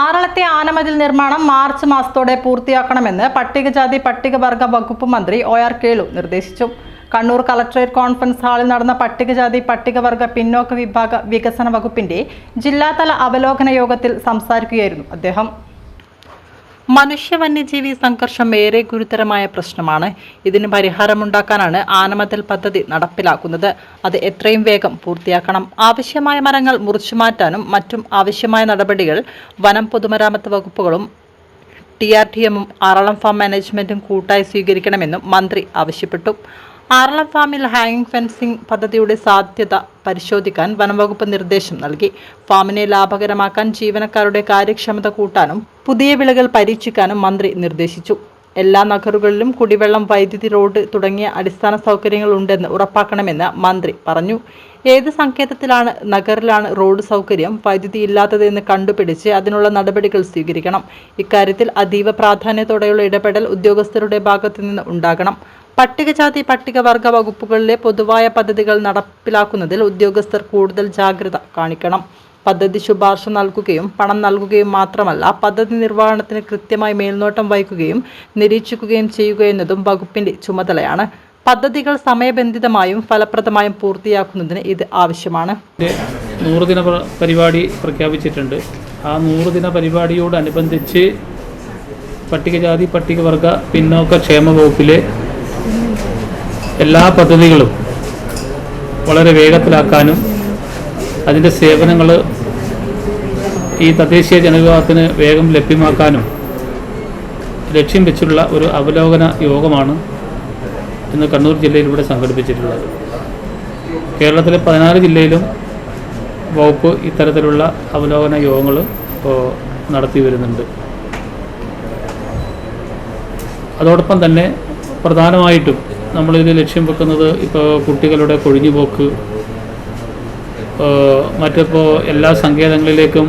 ആറളത്തെ ആനമതിൽ നിർമ്മാണം മാർച്ച് മാസത്തോടെ പൂർത്തിയാക്കണമെന്ന് പട്ടികജാതി പട്ടികവർഗ വകുപ്പ് മന്ത്രി ഒ ആർ കേളു നിർദ്ദേശിച്ചു. കണ്ണൂർ കളക്ടറേറ്റ് കോൺഫറൻസ് ഹാളിൽ നടന്ന പട്ടികജാതി പട്ടികവർഗ പിന്നോക്ക വിഭാഗ വികസന വകുപ്പിന്റെ ജില്ലാതല അവലോകന യോഗത്തിൽ സംസാരിക്കുകയായിരുന്നു അദ്ദേഹം. മനുഷ്യ വന്യജീവി സംഘർഷം ഏറെ ഗുരുതരമായ പ്രശ്നമാണ്. ഇതിന് പരിഹാരമുണ്ടാക്കാനാണ് ആനമതിൽ പദ്ധതി നടപ്പിലാക്കുന്നത്. അത് എത്രയും വേഗം പൂർത്തിയാക്കണം. ആവശ്യമായ മരങ്ങൾ മുറിച്ചു മാറ്റാനും മറ്റും ആവശ്യമായ നടപടികൾ വനം പൊതുമരാമത്ത് വകുപ്പുകളും ടി ആർ ടി എമ്മും ആറളം ഫാം മാനേജ്മെന്റും കൂട്ടായി സ്വീകരിക്കണമെന്നും മന്ത്രി ആവശ്യപ്പെട്ടു. ആറളം ഫാമിൽ ഹാങ്ങിങ് ഫെൻസിംഗ് പദ്ധതിയുടെ സാധ്യത പരിശോധിക്കാൻ വനംവകുപ്പ് നിർദ്ദേശം നൽകി. ഫാമിനെ ലാഭകരമാക്കാൻ ജീവനക്കാരുടെ കാര്യക്ഷമത കൂട്ടാനും പുതിയ വിളകൾ പരീക്ഷിക്കാനും മന്ത്രി നിർദ്ദേശിച്ചു. എല്ലാ നഗറുകളിലും കുടിവെള്ളം വൈദ്യുതി റോഡ് തുടങ്ങിയ അടിസ്ഥാന സൗകര്യങ്ങൾ ഉണ്ടെന്ന് ഉറപ്പാക്കണമെന്ന് മന്ത്രി പറഞ്ഞു. ഏത് സങ്കേതത്തിലാണ് നഗറിലാണ് റോഡ് സൗകര്യം വൈദ്യുതി ഇല്ലാത്തതെന്ന് കണ്ടുപിടിച്ച് അതിനുള്ള നടപടികൾ സ്വീകരിക്കണം. ഇക്കാര്യത്തിൽ അതീവ പ്രാധാന്യത്തോടെയുള്ള ഇടപെടൽ ഉദ്യോഗസ്ഥരുടെ ഭാഗത്തു നിന്ന് ഉണ്ടാകണം. പട്ടികജാതി പട്ടികവർഗ വകുപ്പുകളിലെ പൊതുവായ പദ്ധതികൾ നടപ്പിലാക്കുന്നതിൽ ഉദ്യോഗസ്ഥർ കൂടുതൽ ജാഗ്രത കാണിക്കണം. പദ്ധതി ശുപാർശ നൽകുകയും പണം നൽകുകയും മാത്രമല്ല പദ്ധതി നിർവഹണത്തിന് കൃത്യമായി മേൽനോട്ടം വഹിക്കുകയും നിരീക്ഷിക്കുകയും ചെയ്യുക എന്നതും വകുപ്പിന്റെ ചുമതലയാണ്. പദ്ധതികൾ സമയബന്ധിതമായും ഫലപ്രദമായും പൂർത്തിയാക്കുന്നതിന് ഇത് ആവശ്യമാണ്. നൂറുദിന പരിപാടി പ്രഖ്യാപിച്ചിട്ടുണ്ട്. ആ നൂറുദിന പരിപാടിയോടനുബന്ധിച്ച് പട്ടികജാതി പട്ടികവർഗ പിന്നോക്ക ക്ഷേമ വകുപ്പിലെ എല്ലാ പദ്ധതികളും വളരെ വേഗത്തിലാക്കാനും അതിന്റെ സേവനങ്ങൾ ഈ തദ്ദേശീയ ജനവിഭാഗത്തിന് വേഗം ലഭ്യമാക്കാനും ലക്ഷ്യം വെച്ചുള്ള ഒരു അവലോകന യോഗമാണ് ഇന്ന് കണ്ണൂർ ജില്ലയിൽ ഇവിടെ സംഘടിപ്പിച്ചിട്ടുള്ളത്. കേരളത്തിലെ പതിനാല് ജില്ലയിലും വകുപ്പ് ഇത്തരത്തിലുള്ള അവലോകന യോഗങ്ങൾ ഇപ്പോൾ നടത്തി വരുന്നുണ്ട്. അതോടൊപ്പം തന്നെ പ്രധാനമായിട്ടും നമ്മളിത് ലക്ഷ്യം വെക്കുന്നത് ഇപ്പോൾ കുട്ടികളുടെ കൊഴിഞ്ഞുപോക്ക് മറ്റിപ്പോൾ എല്ലാ സങ്കേതങ്ങളിലേക്കും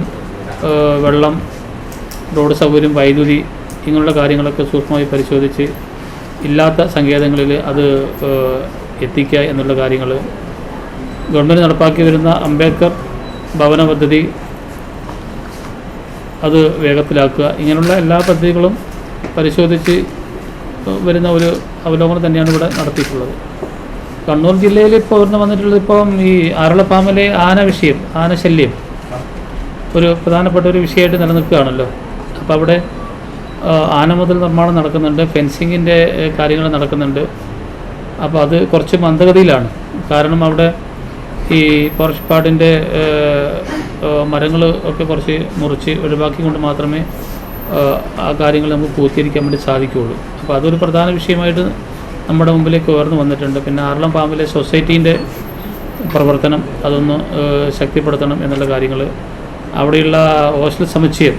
വെള്ളം റോഡ് സൗകര്യം വൈദ്യുതി ഇങ്ങനെയുള്ള കാര്യങ്ങളൊക്കെ സൂക്ഷ്മമായി പരിശോധിച്ച് ഇല്ലാത്ത സങ്കേതങ്ങളിൽ അത് എത്തിക്കുക എന്നുള്ള കാര്യങ്ങൾ. ഗവൺമെന്റ് നടപ്പാക്കി വരുന്ന അംബേദ്കർ ഭവന പദ്ധതി അത് വേഗത്തിലാക്കുക. ഇങ്ങനെയുള്ള എല്ലാ പദ്ധതികളും പരിശോധിച്ച് വരുന്ന ഒരു അവലോകനം തന്നെയാണ് ഇവിടെ നടത്തിയിട്ടുള്ളത്. കണ്ണൂർ ജില്ലയിൽ ഇപ്പോൾ ഉയർന്നു വന്നിട്ടുള്ളത് ഇപ്പം ഈ ആറളപ്പാമലെ ആന വിഷയം ആനശല്യം ഒരു പ്രധാനപ്പെട്ട ഒരു വിഷയമായിട്ട് നിലനിൽക്കുകയാണല്ലോ. അപ്പോൾ അവിടെ ആന മുതൽ നിർമ്മാണം നടക്കുന്നുണ്ട് ഫെൻസിങ്ങിന്റെ കാര്യങ്ങൾ നടക്കുന്നുണ്ട്. അപ്പോൾ അത് കുറച്ച് മന്ദഗതിയിലാണ്. കാരണം അവിടെ ഈ ഫോറസ്റ്റ് പാടിന്റെ മരങ്ങൾ ഒക്കെ കുറച്ച് മുറിച്ച് ഒഴിവാക്കിക്കൊണ്ട് മാത്രമേ ആ, കാര്യങ്ങൾ നമുക്ക് പൂർത്തീകരിക്കാൻ വേണ്ടി സാധിക്കുകയുള്ളൂ. അപ്പോൾ അതൊരു പ്രധാന വിഷയമായിട്ട് നമ്മുടെ മുമ്പിലേക്ക് ഉയർന്നു വന്നിട്ടുണ്ട്. പിന്നെ ആറളം പാമ്പിലെ സൊസൈറ്റീന്റെ പ്രവർത്തനം അതൊന്ന് ശക്തിപ്പെടുത്തണം എന്നുള്ള കാര്യങ്ങൾ അവിടെയുള്ള ഹോസ്റ്റൽ സമുച്ചയം